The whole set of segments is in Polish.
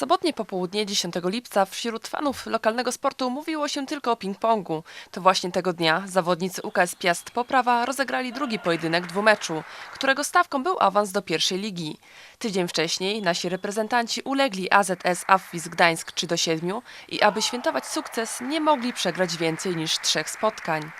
sobotnie popołudnie 10 lipca wśród fanów lokalnego sportu mówiło się tylko o ping-pongu. To właśnie tego dnia zawodnicy UKS Piast Poprawa rozegrali drugi pojedynek dwumeczu, którego stawką był awans do pierwszej ligi. Tydzień wcześniej nasi reprezentanci ulegli AZS Affis Gdańsk 3 do 7 i aby świętować sukces nie mogli przegrać więcej niż trzech spotkań.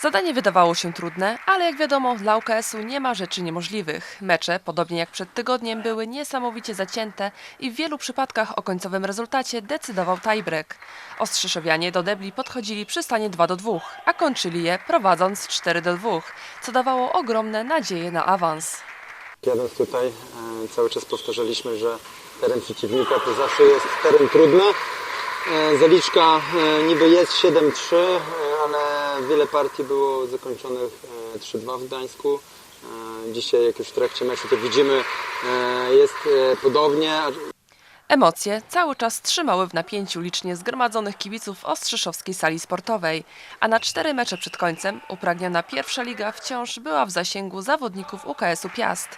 Zadanie wydawało się trudne, ale jak wiadomo, dla UKS-u nie ma rzeczy niemożliwych. Mecze, podobnie jak przed tygodniem, były niesamowicie zacięte i w wielu przypadkach o końcowym rezultacie decydował tiebreak. Ostrzyszowianie do debli podchodzili przy stanie 2 do 2, a kończyli je prowadząc 4 do 2, co dawało ogromne nadzieje na awans. Jadąc tutaj, e, cały czas powtarzaliśmy, że teren przeciwnika to zawsze jest teren trudny. E, Zaliczka e, niby jest 7-3, e, ale wiele partii było zakończonych e, 3-2 w Gdańsku. E, Dzisiaj, jak już w trakcie meczu to widzimy, e, jest e, podobnie. Emocje cały czas trzymały w napięciu licznie zgromadzonych kibiców Ostrzyszowskiej sali sportowej, a na cztery mecze przed końcem upragniona pierwsza liga wciąż była w zasięgu zawodników UKS-u Piast.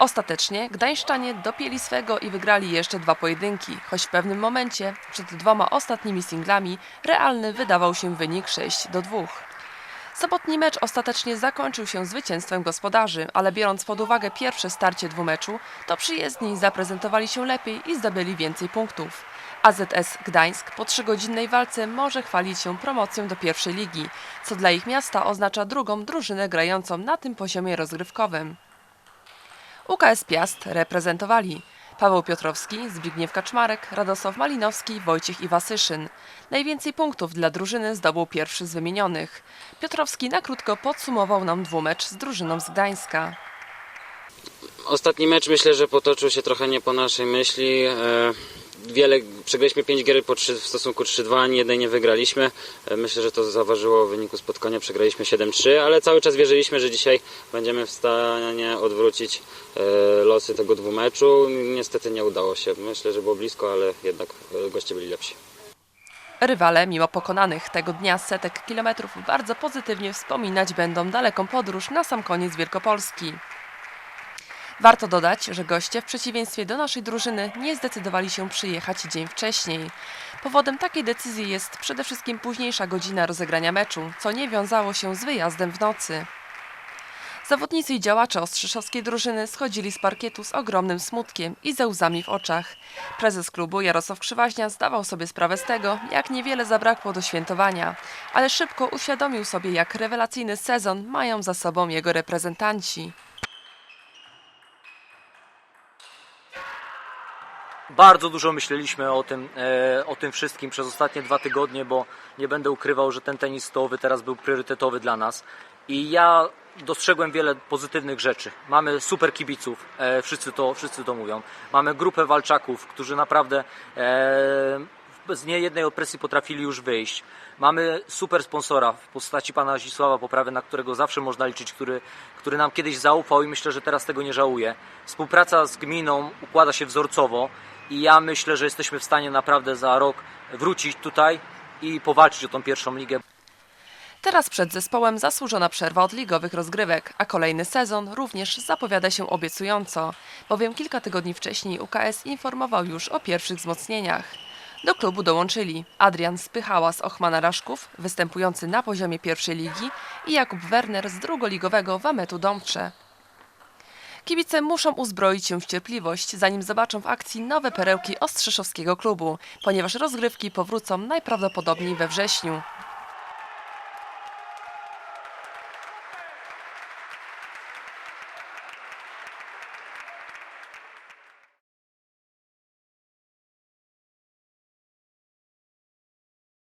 Ostatecznie Gdańszczanie dopięli swego i wygrali jeszcze dwa pojedynki, choć w pewnym momencie, przed dwoma ostatnimi singlami, realny wydawał się wynik 6 do 2. Sobotni mecz ostatecznie zakończył się zwycięstwem gospodarzy, ale biorąc pod uwagę pierwsze starcie dwumeczu, to przyjezdni zaprezentowali się lepiej i zdobyli więcej punktów. AZS Gdańsk po trzygodzinnej walce może chwalić się promocją do pierwszej ligi, co dla ich miasta oznacza drugą drużynę grającą na tym poziomie rozgrywkowym. UKS Piast reprezentowali Paweł Piotrowski, Zbigniew Kaczmarek, Radosław Malinowski, Wojciech Iwasyszyn. Najwięcej punktów dla drużyny zdobył pierwszy z wymienionych. Piotrowski na krótko podsumował nam dwumecz z drużyną z Gdańska. Ostatni mecz myślę, że potoczył się trochę nie po naszej myśli. Wiele, przegraliśmy 5 gier po 3, w stosunku 3-2, ani jednej nie wygraliśmy. E, Myślę, że to zaważyło w wyniku spotkania, przegraliśmy 7-3, ale cały czas wierzyliśmy, że dzisiaj będziemy w stanie odwrócić e, losy tego dwumeczu. Niestety nie udało się. Myślę, że było blisko, ale jednak e, goście byli lepsi. Rywale, mimo pokonanych tego dnia setek kilometrów, bardzo pozytywnie wspominać będą daleką podróż na sam koniec Wielkopolski. Warto dodać, że goście w przeciwieństwie do naszej drużyny nie zdecydowali się przyjechać dzień wcześniej. Powodem takiej decyzji jest przede wszystkim późniejsza godzina rozegrania meczu, co nie wiązało się z wyjazdem w nocy. Zawodnicy i działacze ostrzeszowskiej drużyny schodzili z parkietu z ogromnym smutkiem i ze łzami w oczach. Prezes klubu Jarosław Krzywaźnia zdawał sobie sprawę z tego, jak niewiele zabrakło do świętowania, ale szybko uświadomił sobie, jak rewelacyjny sezon mają za sobą jego reprezentanci. Bardzo dużo myśleliśmy o tym, e, o tym wszystkim przez ostatnie dwa tygodnie, bo nie będę ukrywał, że ten tenis stołowy teraz był priorytetowy dla nas. I ja dostrzegłem wiele pozytywnych rzeczy. Mamy super kibiców, e, wszyscy, to, wszyscy to mówią. Mamy grupę walczaków, którzy naprawdę e, bez niejednej opresji potrafili już wyjść. Mamy super sponsora w postaci pana Zdzisława Poprawy, na którego zawsze można liczyć, który, który nam kiedyś zaufał i myślę, że teraz tego nie żałuje. Współpraca z gminą układa się wzorcowo i ja myślę, że jesteśmy w stanie naprawdę za rok wrócić tutaj i powalczyć o tą pierwszą ligę. Teraz przed zespołem zasłużona przerwa od ligowych rozgrywek, a kolejny sezon również zapowiada się obiecująco, bowiem kilka tygodni wcześniej UKS informował już o pierwszych wzmocnieniach. Do klubu dołączyli Adrian Spychała z Ochmana Raszków, występujący na poziomie pierwszej ligi i Jakub Werner z drugoligowego Wametu Dąbcze. Kibice muszą uzbroić się w cierpliwość, zanim zobaczą w akcji nowe perełki Ostrzeszowskiego klubu, ponieważ rozgrywki powrócą najprawdopodobniej we wrześniu.